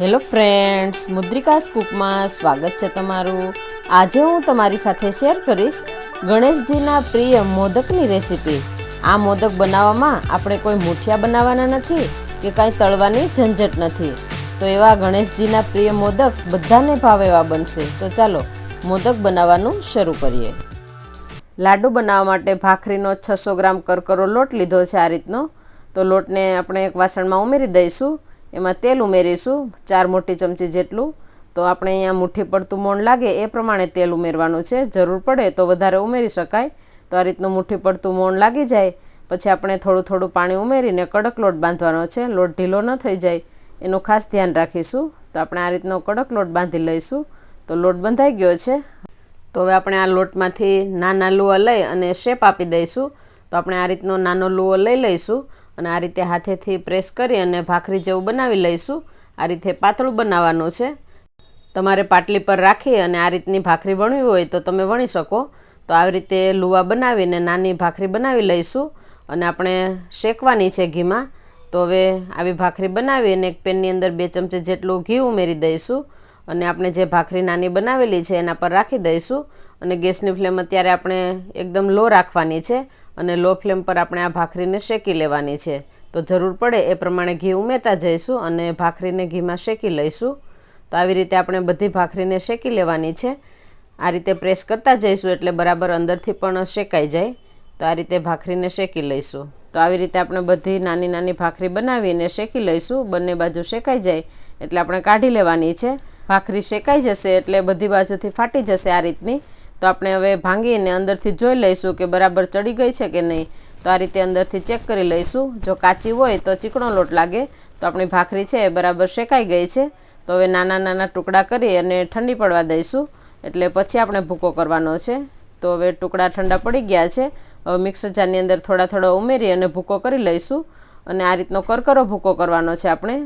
Hello friends મુદ્રિકાસ કુકમાં સ્વાગત છે તમારું. આજે હું તમારી સાથે શેર કરીશ ગણેશજીના પ્રિય મોદકની રેસીપી આ મોદક બનાવવામાં આપણે કોઈ મૂઠિયા બનાવવાના નથી કે કાંઈ તળવાની ઝંઝટ નથી. તો એવા ગણેશજીના પ્રિય મોદક બધાને ભાવ એવા બનશે. તો ચાલો, મોદક બનાવવાનું શરૂ કરીએ. લાડુ બનાવવા માટે ભાખરીનો છસો ગ્રામ કરકરો લોટ લીધો છે આ રીતનો. તો લોટને આપણે એક વાસણમાં ઉમેરી દઈશું. એમાં તેલ ઉમેરીશું, ચાર મોટી ચમચી જેટલું. તો આપણે અહીંયા મુઠ્ઠી પડતું મોણ લાગે એ પ્રમાણે તેલ ઉમેરવાનું છે. જરૂર પડે તો વધારે ઉમેરી શકાય. તો આ રીતનું મુઠ્ઠી પડતું મોણ લાગી જાય. પછી આપણે થોડું થોડું પાણી ઉમેરીને કડક લોટ બાંધવાનો છે. લોટ ઢીલો ન થઈ જાય. એનું ખાસ ધ્યાન રાખીશું. તો આપણે આ રીતનો કડક લોટ બાંધી લઈશું. તો લોટ બંધાઈ ગયો છે. તો હવે આપણે આ લોટમાંથી નાના લુવા લઈ અને શેપ આપી દઈશું. તો આપણે આ રીતનો નાનો લુવો લઈ લઈશું. અને આ રીતે હાથેથી પ્રેસ કરી અને ભાખરી જેવું બનાવી લઈશું. આ રીતે પાતળું બનાવવાનું છે. તમારે પાટલી પર રાખી અને આ રીતની ભાખરી વણવી હોય તો તમે વણી શકો. તો આવી રીતે લુવા બનાવીને નાની ભાખરી બનાવી લઈશું અને આપણે શેકવાની છે ઘીમાં. તો હવે આવી ભાખરી બનાવી અને એક પેનની અંદર બે ચમચી જેટલું ઘી ઉમેરી દઈશું અને આપણે જે ભાખરી નાની બનાવેલી છે એના પર રાખી દઈશું. અને ગેસની ફ્લેમ અત્યારે આપણે એકદમ લો રાખવાની છે. અને લો ફ્લેમ પર આપણે આ ભાખરીને શેકી લેવાની છે. તો જરૂર પડે એ પ્રમાણે ઘી ઉમેરતા જઈશું અને ભાખરીને ઘીમાં શેકી લઈશું. તો આવી રીતે આપણે બધી ભાખરીને શેકી લેવાની છે. આ રીતે પ્રેસ કરતા જઈશું એટલે બરાબર અંદરથી પણ શેકાઈ જાય. તો આ રીતે ભાખરીને શેકી લઈશું. તો આવી રીતે આપણે બધી નાની નાની ભાખરી બનાવીને શેકી લઈશું. બંને બાજુ શેકાઈ જાય એટલે આપણે કાઢી લેવાની છે. ભાખરી શેકાઈ જશે એટલે બધી બાજુથી ફાટી જશે આ રીતની. તો આપણે હવે ભાંગીને અંદરથી જોઈ લઈશું કે બરાબર ચડી ગઈ છે કે નહીં. તો આ રીતે અંદરથી ચેક કરી લઈશું. જો કાચી હોય તો ચીકણો લોટ લાગે. તો આપણી ભાખરી છે એ બરાબર શેકાઈ ગઈ છે. તો હવે નાના નાના ટુકડા કરી અને ઠંડી પડવા દઈશું. એટલે પછી આપણે ભૂકો કરવાનો છે. તો હવે ટુકડા ઠંડા પડી ગયા છે. હવે મિક્સર જારની અંદર થોડા થોડા ઉમેરી અને ભૂકો કરી લઈશું. અને આ રીતનો કરકરો ભૂકો કરવાનો છે આપણે.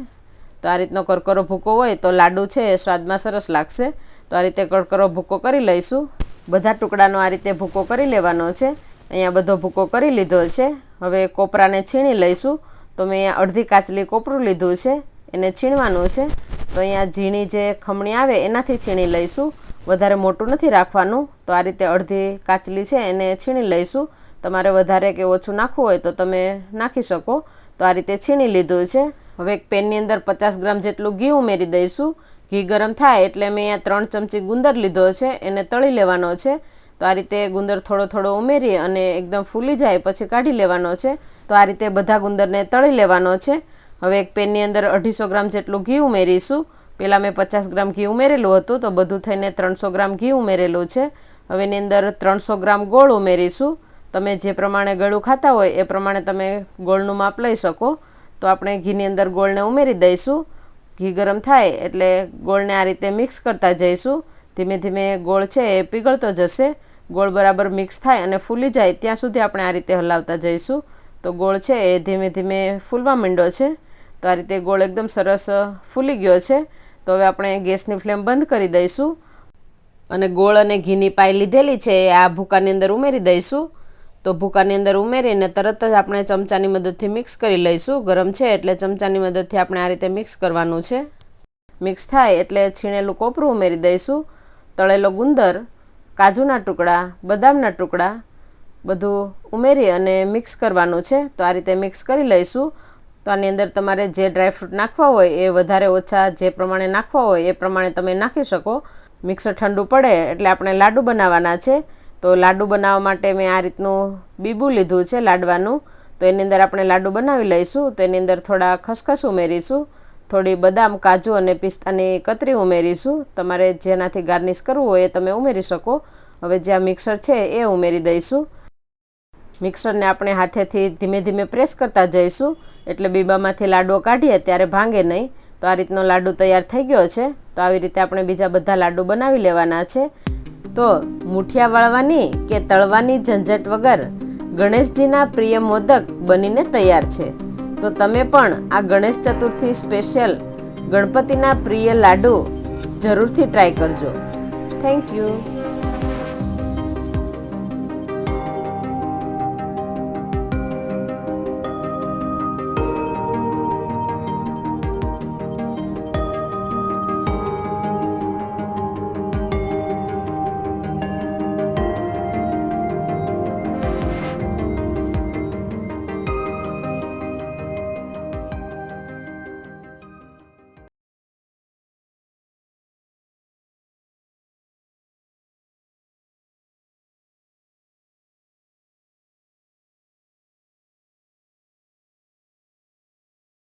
તો આ રીતનો કરકરો ભૂકો હોય તો લાડુ છે એ સ્વાદમાં સરસ લાગશે. તો આ રીતે કરકરો ભૂકો કરી લઈશું. બધા ટુકડાનો આ રીતે ભૂકો કરી લેવાનો છે. અહીંયા બધો ભૂકો કરી લીધો છે. હવે કોપરાને છીણી લઈશું. તો મેં અહીંયા અડધી કાચલી કોપરું લીધું છે. એને છીણવાનું છે. તો અહીંયા ઝીણી જે ખમણી આવે એનાથી છીણી લઈશું. વધારે મોટું નથી રાખવાનું. તો આ રીતે અડધી કાચલી છે એને છીણી લઈશું. તમારે વધારે કે ઓછું નાખવું હોય તો તમે નાખી શકો. તો આ રીતે છીણી લીધું છે. હવે એક પેનની અંદર પચાસ ગ્રામ જેટલું ઘી ઉમેરી દઈશું. ઘી ગરમ થાય એટલે મેં અહીંયા ત્રણ ચમચી ગુંદર લીધો છે, એને તળી લેવાનો છે. તો આ રીતે ગુંદર થોડો થોડો ઉમેરી અને એકદમ ફૂલી જાય પછી કાઢી લેવાનો છે. તો આ રીતે બધા ગુંદરને તળી લેવાનો છે. હવે એક પેનની અંદર અઢીસો ગ્રામ જેટલું ઘી ઉમેરીશું. પહેલાં મેં પચાસ ગ્રામ ઘી ઉમેરેલું હતું, તો બધું થઈને ત્રણસો ગ્રામ ઘી ઉમેરેલું છે. હવે એની અંદર ત્રણસો ગ્રામ ગોળ ઉમેરીશું. તમે જે પ્રમાણે ગળું ખાતા હોય, એ પ્રમાણે તમે ગોળનું માપ લઈ શકો. તો આપણે ઘીની અંદર ગોળને ઉમેરી દઈશું. ઘી ગરમ થાય એટલે ગોળને આ રીતે મિક્સ કરતા જઈશું. ધીમે ધીમે ગોળ છે એ પીગળતો જશે. ગોળ બરાબર મિક્સ થાય અને ફૂલી જાય ત્યાં સુધી આપણે આ રીતે હલાવતા જઈશું. તો ગોળ છે એ ધીમે ધીમે ફૂલવા માંડ્યો છે. તો આ રીતે ગોળ એકદમ સરસ ફૂલી ગયો છે. તો હવે આપણે ગેસની ફ્લેમ બંધ કરી દઈશું. અને ગોળ અને ઘીની પાઈ લીધેલી છે એ આ ભૂકાની અંદર ઉમેરી દઈશું. તો ભૂકાની અંદર ઉમેરીને તરત જ આપણે ચમચાની મદદથી મિક્સ કરી લઈશું. ગરમ છે એટલે ચમચાની મદદથી આપણે આ રીતે મિક્સ કરવાનું છે. મિક્સ થાય એટલે છીણેલું કોપરું ઉમેરી દઈશું. તળેલો ગુંદર, કાજુના ટુકડા, બદામના ટુકડા બધું ઉમેરી અને મિક્સ કરવાનું છે. તો આ રીતે મિક્સ કરી લઈશું. તો આની અંદર તમારે જે ડ્રાયફ્રૂટ નાખવા હોય એ વધારે ઓછા જે પ્રમાણે નાખવા હોય એ પ્રમાણે તમે નાખી શકો. મિક્સર ઠંડુ પડે એટલે આપણે લાડુ બનાવવાના છે. તો લાડુ બનાવવા માટે મેં આ રીતનું બીબું લીધું છે લાડવાનું. તો એની અંદર આપણે લાડુ બનાવી લઈશું. તો એની અંદર થોડા ખસખસ ઉમેરીશું. થોડી બદામ, કાજુ અને પિસ્તાની કતરી ઉમેરીશું. તમારે જેનાથી ગાર્નિશ કરવું હોય એ તમે ઉમેરી શકો. હવે જે આ મિક્સર છે એ ઉમેરી દઈશું. મિક્સરને આપણે હાથેથી ધીમે ધીમે પ્રેસ કરતા જઈશું. એટલે બીબામાંથી લાડુઓ કાઢીએ ત્યારે ભાંગે નહીં. તો આ રીતનો લાડુ તૈયાર થઈ ગયો છે. તો આવી રીતે આપણે બીજા બધા લાડુ બનાવી લેવાના છે. તો મુઠિયા વાળવાની કે તળવાની ઝંઝટ વગર ગણેશજીના પ્રિય મોદક બનીને તૈયાર છે. તો તમે પણ આ ગણેશ ચતુર્થી સ્પેશિયલ ગણપતિના પ્રિય લાડુ જરૂરથી ટ્રાય કરજો. Thank you.